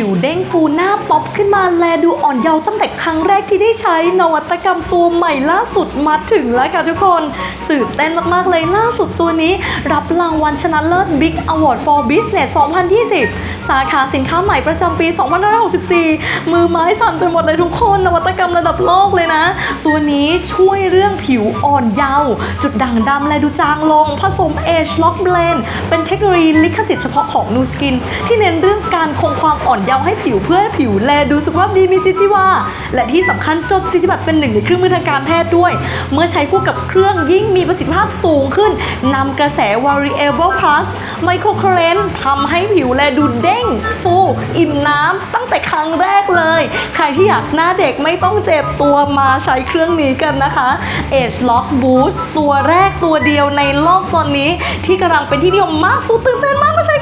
ผิวเด้งฟูหน้าป๊อปขึ้นมาแลดูอ่อนเยาว์ตั้งแต่ครั้งแรกที่ได้ใช้นวัตกรรมตัวใหม่ล่าสุดมาถึงแล้วค่ะทุกคน ตื่นเต้นมากๆเลยล่าสุดตัวนี้ รับรางวัลชนะเลิศ Big Award for Business 2020 สาขาสินค้าใหม่ประจำปี 2564 มือไม้สั่นไปหมดเลยทุกคนนวัตกรรมระดับโลกเลยนะ ตัวนี้ช่วยเรื่องผิวอ่อนเยาว์จุดด่างดำและดูจางลง ผสม Age Lock Blend เป็นเทคโนโลยีลิขสิทธิ์เฉพาะของ Nu Skin ที่เน้นเรื่องการคงความอ่อนเยาว์ให้ผิวเพื่อให้ผิวแลดูสุขภาพดีมีชีวิตชีวาและที่สำคัญจดสิทธิบัตรเป็นหนึ่งในเครื่องมือทางการแพทย์ด้วย เมื่อใช้คู่กับเครื่องยิ่งมีประสิทธิภาพสูงขึ้นนำกระแส Variable Plus Micro Current ทำให้ผิวแลดูเด้ง ฟู อิ่มน้ำตั้งแต่ครั้งแรกเลย ใครที่อยากหน้าเด็กไม่ต้องเจ็บตัวมาใช้เครื่องนี้กันนะคะ Age Lock Boost ตัวแรกตัวเดียวในโลกตอนนี้ ที่กำลังเป็นที่นิยมมากสูตื่นเต้นมากมาใช้